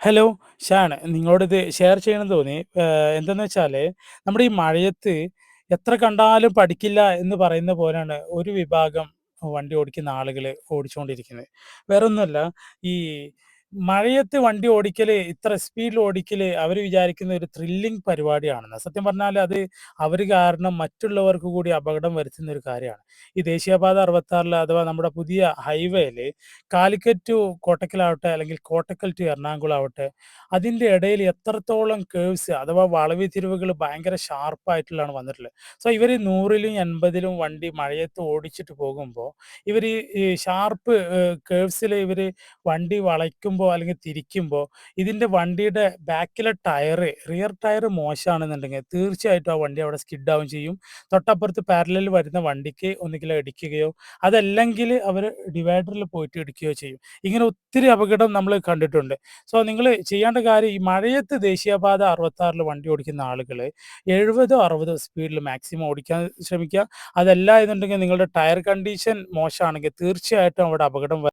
Hello ഷാണ് നിങ്ങളോട് ഇത് share ചെയ്യണമെന്ന് തോന്നി. എന്തെന്ന് വെച്ചാൽ നമ്മുടെ ഈ മഴയത്ത് എത്ര കണ്ടാലും പഠിക്കില്ല എന്ന് പറയുന്ന പോലെയാണ് ഒരു വിഭാഗം വണ്ടി ഓടിക്കുന്ന ആളുകൾ ഓടിച്ചുകൊണ്ടിരിക്കുന്നത് വേറൊന്നുമല്ല ഈ മഴയത്ത് വണ്ടി ഓടിക്കൽ ഇത്ര സ്പീഡിൽ ഓടിക്കൽ അവർ വിചാരിക്കുന്ന ഒരു ത്രില്ലിംഗ് പരിപാടിയാണെന്ന് സത്യം പറഞ്ഞാൽ അത് അവർ കാരണം മറ്റുള്ളവർക്ക് കൂടി അപകടം വരുത്തുന്ന ഒരു കാര്യമാണ്. ഈ ദേശീയപാത അറുപത്താറിൽ അഥവാ നമ്മുടെ പുതിയ ഹൈവേയിൽ കാലിക്കറ്റ് ടു കോട്ടക്കലാവട്ടെ അല്ലെങ്കിൽ കോട്ടക്കൽ ടു എറണാകുളം ആവട്ടെ അതിന്റെ ഇടയിൽ എത്രത്തോളം കേവ്സ് അഥവാ വളവ് തിരിവുകൾ ഭയങ്കര ഷാർപ്പായിട്ടുള്ളതാണ് വന്നിട്ടുള്ളത്. സോ ഇവർ നൂറിലും എൺപതിലും വണ്ടി മഴയത്ത് ഓടിച്ചിട്ട് പോകുമ്പോൾ ഇവർ ഈ ഷാർപ്പ് കേവ്സിൽ ഇവർ വണ്ടി വളയ്ക്കുമ്പോൾ അല്ലെങ്കിൽ തിരിക്കുമ്പോൾ ഇതിന്റെ വണ്ടിയുടെ ബാക്കിലെ ടയർ റിയർ ടയർ മോശമാണെന്നുണ്ടെങ്കിൽ തീർച്ചയായിട്ടും ആ വണ്ടി അവിടെ സ്കിഡ് ആവും ചെയ്യും. തൊട്ടപ്പുറത്ത് പാരലിൽ വരുന്ന വണ്ടിക്ക് ഒന്നുകിൽ ഇടിക്കുകയോ അതല്ലെങ്കിൽ അവർ ഡിവൈഡറിൽ പോയിട്ട് ഇടിക്കുകയോ ചെയ്യും. ഇങ്ങനെ ഒത്തിരി അപകടം നമ്മൾ കണ്ടിട്ടുണ്ട്. സോ നിങ്ങൾ ചെയ്യേണ്ട കാര്യം ഈ മഴയത്ത് ദേശീയപാത അറുപത്താറിൽ വണ്ടി ഓടിക്കുന്ന ആളുകൾ എഴുപതോ അറുപതോ സ്പീഡിൽ മാക്സിമം ഓടിക്കാൻ ശ്രമിക്കുക. അതല്ല എന്നുണ്ടെങ്കിൽ നിങ്ങളുടെ ടയർ കണ്ടീഷൻ മോശമാണെങ്കിൽ തീർച്ചയായിട്ടും അവിടെ അപകടം